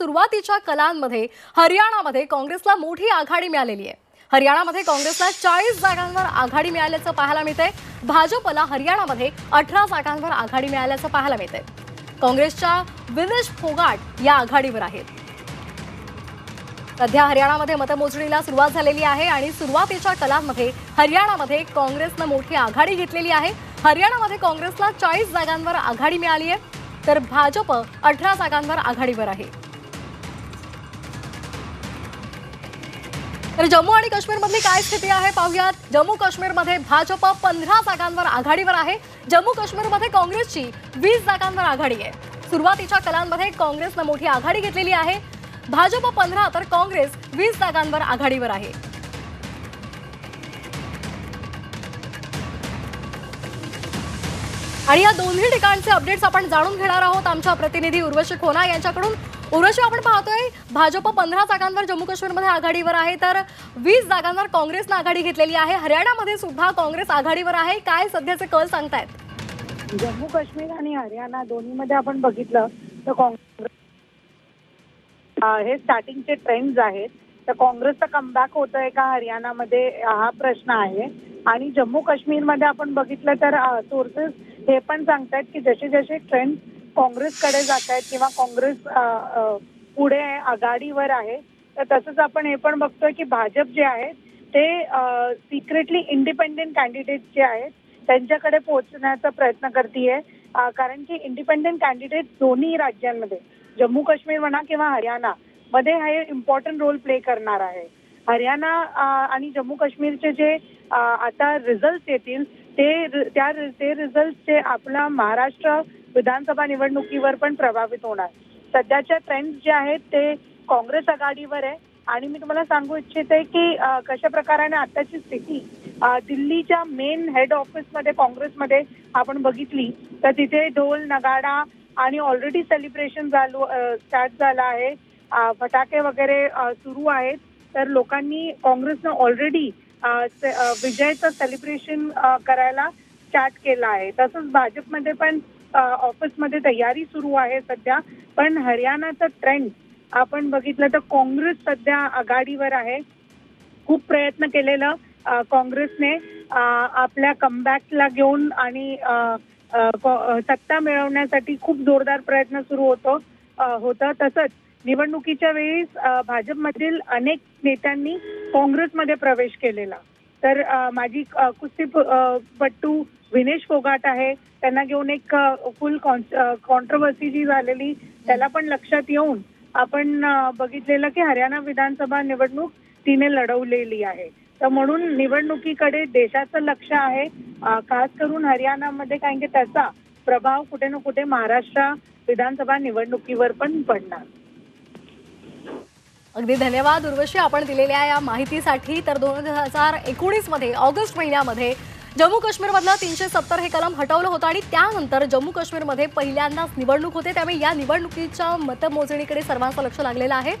सुरुवातीच्या कलांमध्ये हरियाणामध्ये काँग्रेसला मोठी आघाडी मिळालेली आहे. हरियाणामध्ये काँग्रेसला चाळीस जागांवर आघाडी मिळाल्याचं पाहायला मिळतंय. भाजपला हरियाणामध्ये अठरा जागांवर आघाडी मिळाल्याचं पाहायला मिळतंय. काँग्रेसच्या विनेश फोगाट या आघाडीवर आहेत. सध्या हरियाणामध्ये मतमोजणीला सुरुवात झालेली आहे आणि सुरुवातीच्या कलांमध्ये हरियाणामध्ये काँग्रेसनं मोठी आघाडी घेतलेली आहे. हरियाणामध्ये काँग्रेसला चाळीस जागांवर आघाडी मिळाली आहे. तर भाजप अठरा जागांवर आघाडीवर आहे. तर जम्मू आणि काश्मीरमधली काय स्थिती आहे पाहूयात. जम्मू काश्मीरमध्ये भाजप पंधरा जागांवर आघाडीवर आहे. जम्मू काश्मीरमध्ये काँग्रेसची वीस जागांवर आघाडी आहे. सुरुवातीच्या कलांमध्ये काँग्रेसनं मोठी आघाडी घेतलेली आहे. भाजप पंधरा तर काँग्रेस वीस जागांवर आघाडीवर आहे. आणि या दोन्ही ठिकाणचे अपडेट्स आपण जाणून घेणार आहोत. आमच्या प्रतिनिधी उर्वशी खोना यांच्याकडून. उर्वशी आपण पाहतोय भाजप पंधरा जागांवर जम्मू काश्मीरमध्ये आघाडीवर आहे तर वीस जागांवर काँग्रेसनं आघाडी घेतलेली आहे. हरियाणामध्ये सुद्धा काँग्रेस आघाडीवर आहे. काय सध्याचे कल सांगतायत? जम्मू काश्मीर आणि हरियाणा दोन्हीमध्ये आपण बघितलं तर काँग्रेस हे स्टार्टिंगचे ट्रेंड्स आहेत. तर काँग्रेसचं कमबॅक होत आहे का हरियाणामध्ये हा प्रश्न आहे. आणि जम्मू काश्मीरमध्ये आपण बघितलं तर सोर्सेस हे पण सांगतायत की जसे जसे ट्रेंड काँग्रेसकडे जात आहेत किंवा काँग्रेस पुढे आहे, आघाडीवर आहे तर तसंच आपण हे पण बघतोय की भाजप जे आहे ते सिक्रेटली इंडिपेंडेंट कॅन्डिडेट जे आहेत त्यांच्याकडे पोहोचण्याचा प्रयत्न करते कारण की इंडिपेंडेंट कॅन्डिडेट दोन्ही राज्यांमध्ये जम्मू काश्मीर म्हणा किंवा हरियाणा मध्ये हे इम्पॉर्टंट रोल प्ले करणार आहे. हरियाणा आणि जम्मू काश्मीरचे जे आता रिझल्ट येतील ते त्या ते रिझल्टचे आपला महाराष्ट्र विधानसभा निवडणुकीवर पण प्रभावित होणार. सध्याच्या ट्रेंड जे आहेत ते काँग्रेस आघाडीवर आहे. आणि मी तुम्हाला सांगू इच्छिते की कशा प्रकाराने आताची स्थिती दिल्लीच्या मेन हेड ऑफिसमध्ये काँग्रेसमध्ये आपण बघितली तर तिथे ढोल नगाडा आणि ऑलरेडी सेलिब्रेशन झालो स्टार्ट झालं आहे. फटाके वगैरे सुरू आहेत. तर लोकांनी काँग्रेसनं ऑलरेडी विजयाचं सेलिब्रेशन करायला स्टार्ट केलं आहे. तसंच भाजपमध्ये पण ऑफिसमध्ये तयारी सुरू आहे सध्या. पण हरियाणाचा ट्रेंड आपण बघितलं तर काँग्रेस सध्या आघाडीवर आहे. खूप प्रयत्न केलेलं काँग्रेसने आपल्या कमबॅकला घेऊन आणि सत्ता मिळवण्यासाठी खूप जोरदार प्रयत्न सुरू होतो होतं. तसंच निवडणुकीच्या वेळी भाजपमधील अनेक नेत्यांनी काँग्रेसमध्ये प्रवेश केलेला. तर माझी कुस्ती कुस्तीपट्टू विनेश फोगाट आहे. त्यांना घेऊन एक फुल कॉन्ट्रोवर्सी जी झालेली त्याला पण लक्षात येऊन आपण बघितलेलं की हरियाणा विधानसभा निवडणूक तिने लढवलेली आहे. तर म्हणून निवडणुकीकडे देशाचं लक्ष आहे. खास करून हरियाणामध्ये कारण की त्याचा प्रभाव कुठे ना कुठे महाराष्ट्र विधानसभा निवडणुकीवर पण पडणार. अगदी धन्यवाद उर्वशी आपण दिलेल्या या माहितीसाठी. तर दोन हजार एकोणीसमध्ये ऑगस्ट महिन्यामध्ये जम्मू काश्मीरमधलं तीनशे सत्तर हे कलम हटवलं होतं आणि त्यानंतर जम्मू काश्मीरमध्ये पहिल्यांदाच निवडणूक होते. त्यामुळे या निवडणुकीच्या मतमोजणीकडे सर्वांचं लक्ष लागलेलं आहे.